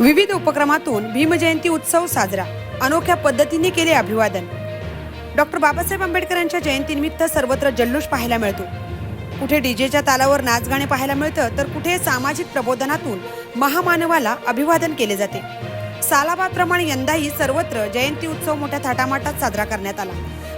विविध उपक्रमातून भीमजयंती उत्सव साजरा. अनोख्या पद्धतीने केले अभिवादन. डॉक्टर बाबासाहेब आंबेडकरांच्या जयंतीनिमित्त सर्वत्र जल्लोष पाहायला मिळतो. कुठे डीजेच्या तालावर नाचगाणे पाहायला मिळतं तर कुठे सामाजिक प्रबोधनातून महामानवाला अभिवादन केले जाते. सालाबाप्रमाणे यंदाही सर्वत्र जयंती उत्सव मोठ्या थाटामाटात साजरा करण्यात आला.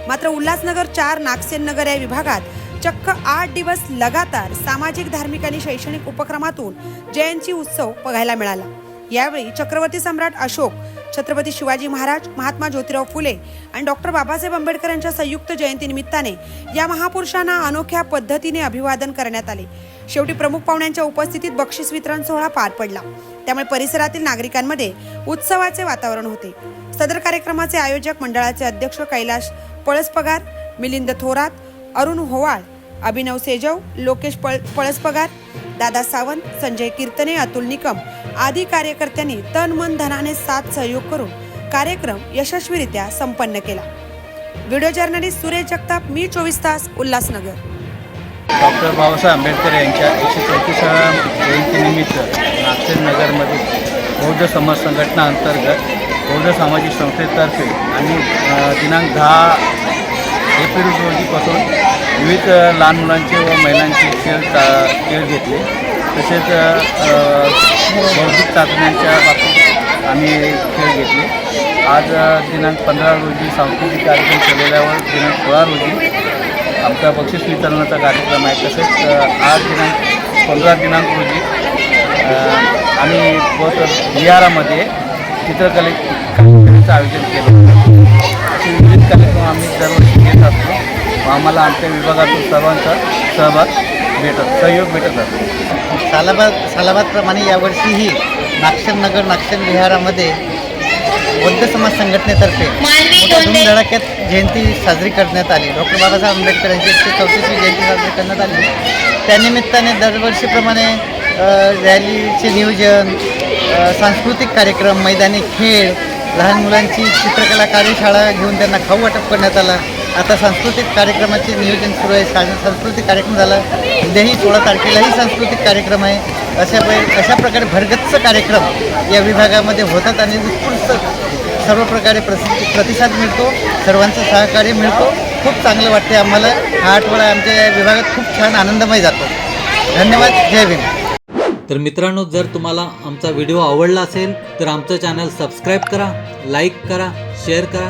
मात्र उल्हासनगर चार नागसेन नगर या विभागात चक्क आठ दिवस लगातार सामाजिक धार्मिक आणि शैक्षणिक उपक्रमातून जयंती उत्सव बघायला मिळाला. यावेळी चक्रवर्ती सम्राट अशोक छत्रपती शिवाजी महाराज महात्मा ज्योतिराव फुले आणि डॉक्टर बाबासाहेब आंबेडकर यांच्या संयुक्त जयंतीनिमित्ताने या महापुरुषांना अनोख्या पद्धतीने अभिवादन करण्यात आले. शेवटी प्रमुख पाहुण्यांच्या उपस्थितीत बक्षीस वितरण सोहळा पार पडला. त्यामुळे परिसरातील नागरिकांमध्ये उत्सवाचे वातावरण होते. सदर कार्यक्रमाचे आयोजक मंडळाचे अध्यक्ष कैलाश पळसपगार मिलिंद थोरात अरुण होवाळ अभिनव सेजव लोकेश पळ पळसपगार दादा सावंत संजय कीर्तने अतुल निकम आदी कार्यकर्त्यांनी तन मन धनाने साथ सहयोग करून कार्यक्रम यशस्वीरित्या संपन्न केला. व्हिडिओ जर्नलिस्ट सुरेश जगताप मी चोवीस तास उल्हासनगर. डॉक्टर बाबासाहेब आंबेडकर यांच्या एकशे चौतीसाव्या जयंतीनिमित्त नागपूर नगरमध्ये बौद्ध समाज संघटना अंतर्गत बौद्ध सामाजिक संस्थेतर्फे आणि दिनांक दहा एप्रिल रोजीपासून विविध लहान मुलांचे व महिलांचे खेळ चा खेळ घेतले. तसेच बौद्धिक चाचण्यांच्या बाबतीत आम्ही खेळ घेतले. आज दिनांक पंधरा रोजी सांस्कृतिक कार्यक्रम केलेल्यावर दिनांक सोळा रोजी आमचा बक्षीस वितरणाचा कार्यक्रम आहे. तसेच आज दिनांक पंधरा दिनांक रोजी आम्ही बहुत बिहारामध्ये चित्रकले कार्यक्रमाचं आयोजन केलं. असे विविध कार्यक्रम आम्ही दरवर्षी घेत असतो. आम्हाला आमच्या विभागातून सर्वांचा सहभाग भेटत सहयोग भेटत असतो सालाबाद सालाबादप्रमाणे यावर्षीही नागशननगर नागशन विहारामध्ये बौद्ध समाज संघटनेतर्फे मोठ्या धूमधडाक्यात जयंती साजरी करण्यात आली. डॉक्टर बाबासाहेब आंबेडकर यांची एकशे चौतीसवी जयंती साजरी करण्यात आली. त्यानिमित्ताने दरवर्षीप्रमाणे रॅलीचे नियोजन सांस्कृतिक कार्यक्रम मैदानी खेळ लहान मुलांची चित्रकला कार्यशाळा घेऊन त्यांना खाऊ वाटप करण्यात आला. आता सांस्कृतिक कार्यक्रमाचे नियोजन सुरू आहे. सा सांस्कृतिक कार्यक्रम झाला. उद्याही सोळा तारखेलाही सांस्कृतिक कार्यक्रम आहे. अशा प्र अशा प्रकारे भरगच्च कार्यक्रम या विभागामध्ये होतात आणि उत्कृष्ट सर्व प्रकारे प्रसि प्रतिसाद मिळतो. सर्वांचं सहकार्य मिळतो. खूप चांगलं वाटते आम्हाला. हा आठवडा आमच्या या विभागात खूप छान आनंदमय जातो. धन्यवाद. जय भीम. तर मित्रांनो जर तुम्हाला आमचा व्हिडिओ आवडला असेल तर आमचं चॅनल सबस्क्राईब करा लाईक करा शेअर करा.